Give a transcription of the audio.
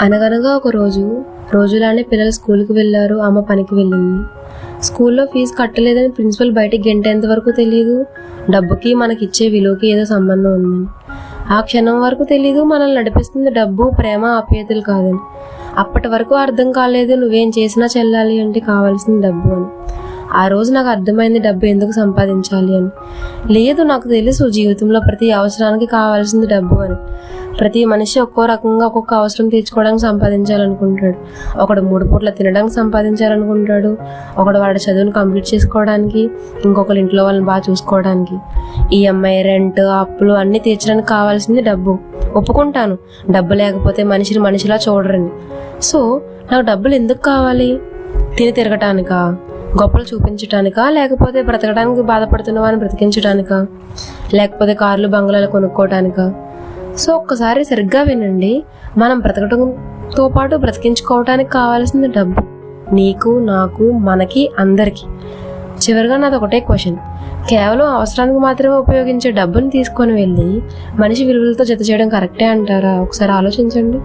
అనగనగా ఒకరోజు రోజులానే పిల్లలు స్కూల్కి వెళ్ళారు ఆమె పనికి వెళ్ళింది. స్కూల్లో ఫీజు కట్టలేదని ప్రిన్సిపల్ బయటికి గంటేంత వరకు తెలియదు డబ్బుకి మనకి ఇచ్చే విలువకి ఏదో సంబంధం ఉందని ఆ క్షణం వరకు తెలీదు మనల్ని నడిపిస్తుంది డబ్బు ప్రేమ ఆప్యాయతలు కాదని. అప్పటి వరకు అర్థం కాలేదు నువ్వేం చేసినా చెల్లాలి అంటే కావాల్సింది డబ్బు అని. ఆ రోజు నాకు అర్థమైంది డబ్బు ఎందుకు సంపాదించాలి అని. లేదు నాకు తెలుసు జీవితంలో ప్రతి అవసరానికి కావాల్సింది డబ్బు అని. ప్రతి మనిషి ఒక్కో రకంగా ఒక్కొక్క అవసరం తీర్చుకోవడానికి సంపాదించాలనుకుంటాడు ఒకడు మూడు పూట్ల తినడానికి సంపాదించాలనుకుంటాడు ఒకడు వాడి చదువును కంప్లీట్ చేసుకోవడానికి ఇంకొకరు ఇంట్లో వాళ్ళని బాగా చూసుకోవడానికి. ఈఎంఐ రెంట్ అప్పులు అన్నీ తీర్చడానికి కావాల్సింది డబ్బు. ఒప్పుకుంటాను. డబ్బు లేకపోతే మనిషిని మనిషిలా చూడరని. సో నాకు డబ్బులు ఎందుకు కావాలి? తిని తిరగటానికా? గొప్పలు చూపించటానికా? లేకపోతే బ్రతకడానికి బాధపడుతున్న వారిని బ్రతికించడానికా లేకపోతే కార్లు బంగ్లాలు కొనుక్కోవటానికా? సో ఒక్కసారి సరిగ్గా వినండి. మనం బ్రతకడంతో పాటు బ్రతికించుకోవటానికి కావాల్సింది డబ్బు. నీకు నాకు మనకి అందరికీ. చివరిగా నాది ఒకటే క్వశ్చన్. కేవలం అవసరానికి మాత్రమే ఉపయోగించే డబ్బుని తీసుకొని వెళ్ళి మనిషి విలువలతో జత చేయడం కరెక్టే అంటారా? ఒకసారి ఆలోచించండి.